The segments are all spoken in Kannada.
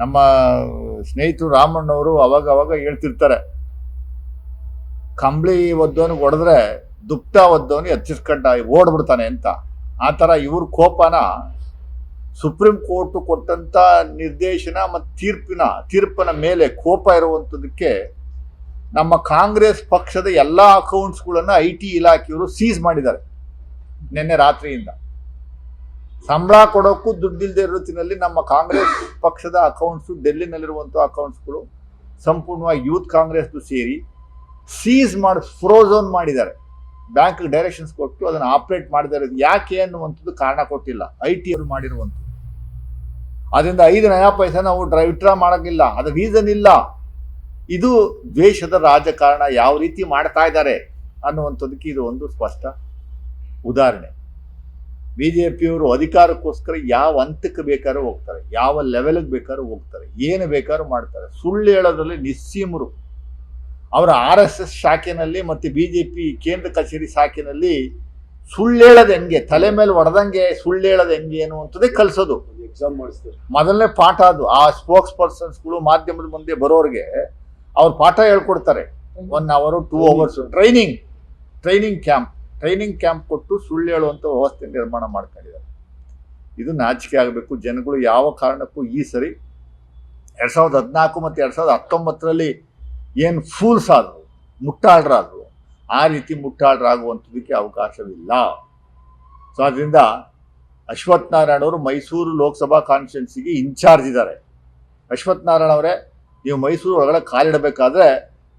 ನಮ್ಮ ಸ್ನೇಹಿತರು ರಾಮಣ್ಣವರು ಅವಾಗ ಅವಾಗ ಹೇಳ್ತಿರ್ತಾರೆ, ಕಂಬಳಿ ಒದ್ದವನು ಹೊಡೆದ್ರೆ ದುಪ್ಟ ಒದ್ದವನು ಹಚ್ಚಿಸ್ಕೊಂಡ ಓಡ್ಬಿಡ್ತಾನೆ ಅಂತ. ಆ ಥರ ಇವ್ರ ಕೋಪನ ಸುಪ್ರೀಂ ಕೋರ್ಟ್ ಕೊಟ್ಟಂಥ ನಿರ್ದೇಶನ ಮತ್ತು ತೀರ್ಪಿನ ತೀರ್ಪಿನ ಮೇಲೆ ಕೋಪ ಇರುವಂಥದ್ದಕ್ಕೆ ನಮ್ಮ ಕಾಂಗ್ರೆಸ್ ಪಕ್ಷದ ಎಲ್ಲ ಅಕೌಂಟ್ಸ್ಗಳನ್ನು ಐ ಟಿ ಇಲಾಖೆಯವರು ಸೀಸ್ ಮಾಡಿದ್ದಾರೆ ನಿನ್ನೆ ರಾತ್ರಿಯಿಂದ. ಸಂಬಳ ಕೊಡೋಕ್ಕೂ ದುಡ್ಡಿಲ್ಲದೆ ಇರೋ ನಮ್ಮ ಕಾಂಗ್ರೆಸ್ ಪಕ್ಷದ ಅಕೌಂಟ್ಸು ಡೆಲ್ಲಿನಲ್ಲಿರುವಂಥ ಅಕೌಂಟ್ಸ್ಗಳು ಸಂಪೂರ್ಣವಾಗಿ ಯೂತ್ ಕಾಂಗ್ರೆಸ್ದು ಸೇರಿ ಸೀಸ್ ಮಾಡಿ ಫ್ರೋಝೋನ್ ಮಾಡಿದ್ದಾರೆ. ಬ್ಯಾಂಕ್ ಡೈರೆಕ್ಷನ್ಸ್ ಕೊಟ್ಟು ಅದನ್ನು ಆಪರೇಟ್ ಮಾಡಿದ್ದಾರೆ. ಯಾಕೆ ಅನ್ನುವಂಥದ್ದು ಕಾರಣ ಕೊಟ್ಟಿಲ್ಲ. ಐ ಟಿ ಅವರು ಮಾಡಿರುವಂಥದ್ದು. ಅದರಿಂದ ಐದು ನಯಾ ಪೈಸೆ ನಾವು ಡ್ರೈ ವಿಡ್ರಾ ಮಾಡೋಕ್ಕಿಲ್ಲ. ಅದು ರೀಸನ್ ಇಲ್ಲ. ಇದು ದ್ವೇಷದ ರಾಜಕಾರಣ. ಯಾವ ರೀತಿ ಮಾಡ್ತಾ ಇದ್ದಾರೆ ಅನ್ನುವಂಥದ್ದಕ್ಕೆ ಇದು ಒಂದು ಸ್ಪಷ್ಟ ಉದಾಹರಣೆ. ಬಿ ಜೆ ಪಿಯವರು ಅಧಿಕಾರಕ್ಕೋಸ್ಕರ ಯಾವ ಹಂತಕ್ಕೆ ಬೇಕಾದ್ರೂ ಹೋಗ್ತಾರೆ ಯಾವ ಲೆವೆಲ್ಗೆ ಬೇಕಾದ್ರೂ ಹೋಗ್ತಾರೆ ಏನು ಬೇಕಾದ್ರೂ ಮಾಡ್ತಾರೆ. ಸುಳ್ಳು ಹೇಳೋದ್ರಲ್ಲಿ ನಿಸ್ಸೀಮರು. ಅವರ ಆರ್ ಎಸ್ ಎಸ್ ಶಾಖೆನಲ್ಲಿ ಮತ್ತು ಬಿ ಜೆ ಪಿ ಕೇಂದ್ರ ಕಚೇರಿ ಶಾಖೆನಲ್ಲಿ ಸುಳ್ಳು ಹೇಳೋದು ಹೆಂಗೆ ತಲೆ ಮೇಲೆ ಹೊಡೆದಂಗೆ ಸುಳ್ಳು ಹೇಳೋದು ಹೆಂಗೆ ಅನ್ನುವಂಥದ್ದೇ ಕಲಿಸೋದು. ಎಕ್ಸಾಮ್ ಮಾಡಿಸ್ತಾರೆ. ಮೊದಲನೇ ಪಾಠ ಅದು. ಆ ಸ್ಪೋಕ್ಸ್ ಪರ್ಸನ್ಸ್ಗಳು ಮಾಧ್ಯಮದ ಮುಂದೆ ಬರೋರಿಗೆ ಅವ್ರು ಪಾಠ ಹೇಳ್ಕೊಡ್ತಾರೆ. ಒನ್ ಅವರು two hours training training camp training camp ಕೊಟ್ಟು ಸುಳ್ಳು ಹೇಳುವಂಥ ವ್ಯವಸ್ಥೆ ನಿರ್ಮಾಣ ಮಾಡ್ಕೊಂಡಿದ್ದಾರೆ. ಇದು ನಾಚಿಕೆ ಆಗಬೇಕು. ಜನಗಳು ಯಾವ ಕಾರಣಕ್ಕೂ ಈ ಸರಿ ಎರಡು ಸಾವಿರದ ಹದಿನಾಲ್ಕು ಮತ್ತು ಎರಡು ಸಾವಿರದ ಹತ್ತೊಂಬತ್ತರಲ್ಲಿ ಏನು ಫೂಲ್ಸ್ ಆದರು, ಮುಟ್ಟಾಳರಾದರು, ಆ ರೀತಿ ಮುಟ್ಟಾಳರಾಗುವಂಥದ್ದಕ್ಕೆ ಅವಕಾಶವಿಲ್ಲ. ಸೊ ಅದರಿಂದ ಅಶ್ವಥ್ ನಾರಾಯಣ ಅವರು ಮೈಸೂರು ಲೋಕಸಭಾ ಕಾನ್ಫರೆನ್ಸಿಗೆ ಇನ್ಚಾರ್ಜ್ ಇದ್ದಾರೆ. ಅಶ್ವಥ್ ನಾರಾಯಣ ಅವರೇ, ನೀವು ಮೈಸೂರು ಒಳಗಡೆ ಕಾಲಿಡಬೇಕಾದ್ರೆ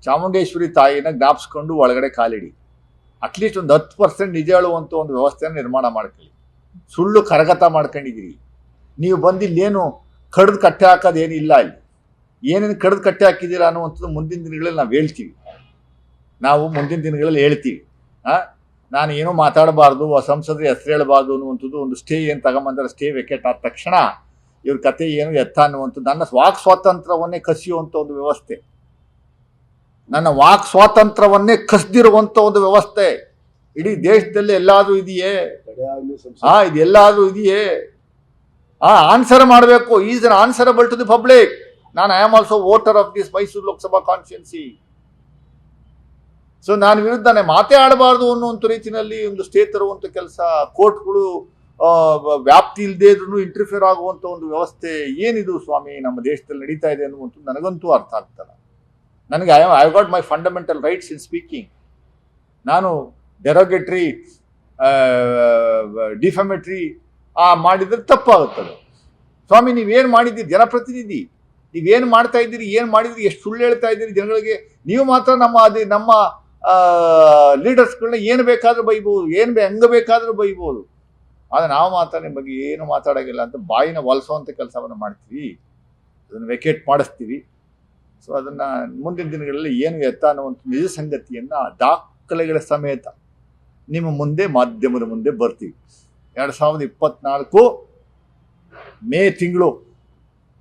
ಚಾಮುಂಡೇಶ್ವರಿ ತಾಯಿನ ಜ್ಞಾಪಿಸ್ಕೊಂಡು ಒಳಗಡೆ ಕಾಲಿಡಿ. ಅಟ್ಲೀಸ್ಟ್ ಒಂದು ಹತ್ತು ಪರ್ಸೆಂಟ್ ನಿಜ ಹೇಳುವಂಥ ಒಂದು ವ್ಯವಸ್ಥೆಯನ್ನು ನಿರ್ಮಾಣ ಮಾಡ್ಕೊಳ್ಳಿ. ಸುಳ್ಳು ಕರಗತ ಮಾಡ್ಕೊಂಡಿದ್ದೀರಿ. ನೀವು ಬಂದು ಇಲ್ಲೇನು ಕಡ್ದು ಕಟ್ಟೆ ಹಾಕೋದು ಏನಿಲ್ಲ ಇಲ್ಲಿ. ಏನೇನು ಕಡ್ದು ಕಟ್ಟೆ ಹಾಕಿದ್ದೀರಾ ಅನ್ನುವಂಥದ್ದು ಮುಂದಿನ ದಿನಗಳಲ್ಲಿ ನಾವು ಹೇಳ್ತೀವಿ. ನಾವು ಮುಂದಿನ ದಿನಗಳಲ್ಲಿ ಹೇಳ್ತೀವಿ. ಹಾಂ ನಾನು ಏನೂ ಮಾತಾಡಬಾರ್ದು ಸಂಸದರ ಹೆಸರು ಹೇಳಬಾರ್ದು ಅನ್ನುವಂಥದ್ದು ಒಂದು ಸ್ಟೇ ಏನು ತಗೊಂಬಂದ್ರೆ ಸ್ಟೇ ವೆಕೆಟ್ ಆದ ತಕ್ಷಣ ಇವ್ರ ಕತೆ ಏನು ಎತ್ತ ಅನ್ನುವಂಥದ್ದು ನನ್ನ ವಾಕ್ ಸ್ವಾತಂತ್ರ್ಯವನ್ನೇ ಕಸಿಯುವಂಥ ಒಂದು ವ್ಯವಸ್ಥೆ. ನನ್ನ ವಾಕ್ ಸ್ವಾತಂತ್ರ್ಯವನ್ನೇ ಕಸ್ದಿರುವಂಥ ಒಂದು ವ್ಯವಸ್ಥೆ. ಇಡೀ ದೇಶದಲ್ಲಿ ಎಲ್ಲಾದ್ರೂ ಇದೆಯೇ? ಹಾ ಇದೆಲ್ಲಾದರೂ ಇದೆಯೇ? ಆ ಆನ್ಸರ್ ಮಾಡಬೇಕು. Is an answerable to the public ನಾನು I am also voter of this Mysore Lok Sabha constituency so ನಾನು ವಿರುದ್ಧನೇ ಮಾತೇ ಆಡಬಾರ್ದು ಅನ್ನುವಂಥ ರೀತಿಯಲ್ಲಿ ಒಂದು ಸ್ಟೇ ತರುವಂಥ ಕೆಲಸ, ಕೋರ್ಟ್ಗಳು ವ್ಯಾಪ್ತಿ ಇಲ್ಲದೆ ಇದ್ರೂ ಇಂಟರ್ಫಿಯರ್ ಆಗುವಂಥ ಒಂದು ವ್ಯವಸ್ಥೆ ಏನಿದು ಸ್ವಾಮಿ? ನಮ್ಮ ದೇಶದಲ್ಲಿ ನಡೀತಾ ಇದೆ ಅನ್ನುವಂಥದ್ದು ನನಗಂತೂ ಅರ್ಥ ಆಗ್ತಲ್ಲ. ನನಗೆ I I got my fundamental rights in speaking ನಾನು ಡೆರೋಗೇಟ್ರಿ ಡಿಫಮೆಟ್ರಿ ಆ ಮಾಡಿದ್ರೆ ತಪ್ಪಾಗುತ್ತದೆ. ಸ್ವಾಮಿ ನೀವೇನು ಮಾಡಿದ್ದೀರಿ? ಜನಪ್ರತಿನಿಧಿ. ನೀವೇನು ಮಾಡ್ತಾ ಇದ್ದೀರಿ? ಏನು ಮಾಡಿದ್ರಿ? ಎಷ್ಟು ಸುಳ್ಳು ಹೇಳ್ತಾ ಇದ್ದೀರಿ ಜನಗಳಿಗೆ? ನೀವು ಮಾತ್ರ ನಮ್ಮ ಅದೇ, ನಮ್ಮ ಲೀಡರ್ಸ್ಗಳನ್ನ ಏನು ಬೇಕಾದರೂ ಬೈಬೋದು, ಏನು ಬೇ, ಹೆಂಗೆ ಬೇಕಾದರೂ ಬೈಬೋದು. ಆದರೆ ನಾವು ಮಾತ್ರ ನಿಮ್ಮ ಬಗ್ಗೆ ಏನು ಮಾತಾಡೋಂಗಿಲ್ಲ ಅಂತ ಬಾಯಿನ ಒಲಿಸುವಂಥ ಕೆಲಸವನ್ನು ಮಾಡ್ತೀವಿ. ಅದನ್ನು ವೆಕೇಟ್ ಮಾಡಿಸ್ತೀವಿ. ಸೊ ಅದನ್ನು ಮುಂದಿನ ದಿನಗಳಲ್ಲಿ ಏನು ಎತ್ತ ಅನ್ನುವಂಥ ನಿಜ ಸಂಗತಿಯನ್ನು ದಾಖಲೆಗಳ ಸಮೇತ ನಿಮ್ಮ ಮುಂದೆ, ಮಾಧ್ಯಮದ ಮುಂದೆ ಬರ್ತೀವಿ. ಎರಡು ಸಾವಿರದ ಇಪ್ಪತ್ನಾಲ್ಕು ಮೇ ತಿಂಗಳು,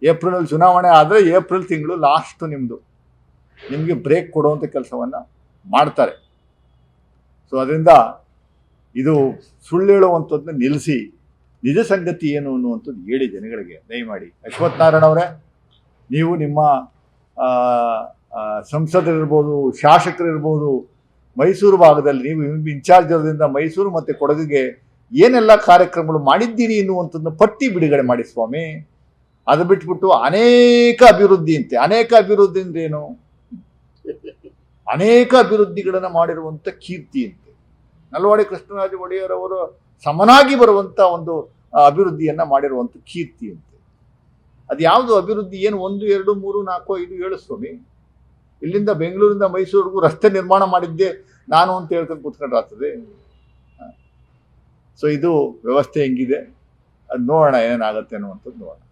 ಏಪ್ರಿಲಲ್ಲಿ ಚುನಾವಣೆ ಆದರೆ ಏಪ್ರಿಲ್ ತಿಂಗಳು ಲಾಸ್ಟು ನಿಮ್ಮದು ನಿಮಗೆ ಬ್ರೇಕ್ ಕೊಡುವಂಥ ಕೆಲಸವನ್ನು ಮಾಡ್ತಾರೆ. ಸೊ ಅದರಿಂದ ಇದು ಸುಳ್ಳು ಹೇಳುವಂಥದ್ದನ್ನ ನಿಲ್ಲಿಸಿ, ನಿಜ ಸಂಗತಿ ಏನು ಅನ್ನುವಂಥದ್ದು ಹೇಳಿ ಜನಗಳಿಗೆ. ದಯಮಾಡಿ. ಅಶ್ವತ್ಥನಾರಾಯಣ ಅವರೇ, ನೀವು ನಿಮ್ಮ ಸಂಸದರಿರ್ಬೋದು, ಶಾಸಕರಿರ್ಬೋದು, ಮೈಸೂರು ಭಾಗದಲ್ಲಿ ನೀವು ಇನ್ಚಾರ್ಜ್ ಇರೋದ್ರಿಂದ ಮೈಸೂರು ಮತ್ತು ಕೊಡಗಿಗೆ ಏನೆಲ್ಲ ಕಾರ್ಯಕ್ರಮಗಳು ಮಾಡಿದ್ದೀರಿ ಎನ್ನುವಂಥದ್ದು ಪಟ್ಟಿ ಬಿಡುಗಡೆ ಮಾಡಿ ಸ್ವಾಮಿ. ಅದು ಬಿಟ್ಬಿಟ್ಟು ಅನೇಕ ಅಭಿವೃದ್ಧಿ ಅಂತೆ. ಅನೇಕ ಅಭಿವೃದ್ಧಿ ಏನು? ಅನೇಕ ಅಭಿವೃದ್ಧಿಗಳನ್ನು ಮಾಡಿರುವಂಥ ಕೀರ್ತಿ ಅಂತೆ. ನಲ್ವಾಡಿ ಕೃಷ್ಣರಾಜ ಒಡೆಯರ್ ಅವರು ಸಮನಾಗಿ ಬರುವಂಥ ಒಂದು ಅಭಿವೃದ್ಧಿಯನ್ನ ಮಾಡಿರುವಂಥ ಕೀರ್ತಿ ಅಂತೆ. ಅದು ಯಾವುದು ಅಭಿವೃದ್ಧಿ? ಏನು ಒಂದು, ಎರಡು, ಮೂರು, ನಾಲ್ಕು, ಐದು, ಏಳು ಸ್ವಾಮಿ. ಇಲ್ಲಿಂದ ಬೆಂಗಳೂರಿಂದ ಮೈಸೂರಿಗೂ ರಸ್ತೆ ನಿರ್ಮಾಣ ಮಾಡಿದ್ದೆ ನಾನು ಅಂತ ಹೇಳ್ಕೊಂಡು ಕೂತ್ಕೊಂಡ್ರಾಗ್ತದೆ. ಸೊ ಇದು ವ್ಯವಸ್ಥೆ ಹೆಂಗಿದೆ? ಅದು ನೋಡೋಣ ಏನಾಗುತ್ತೆ ಅನ್ನುವಂಥದ್ದು ನೋಡೋಣ.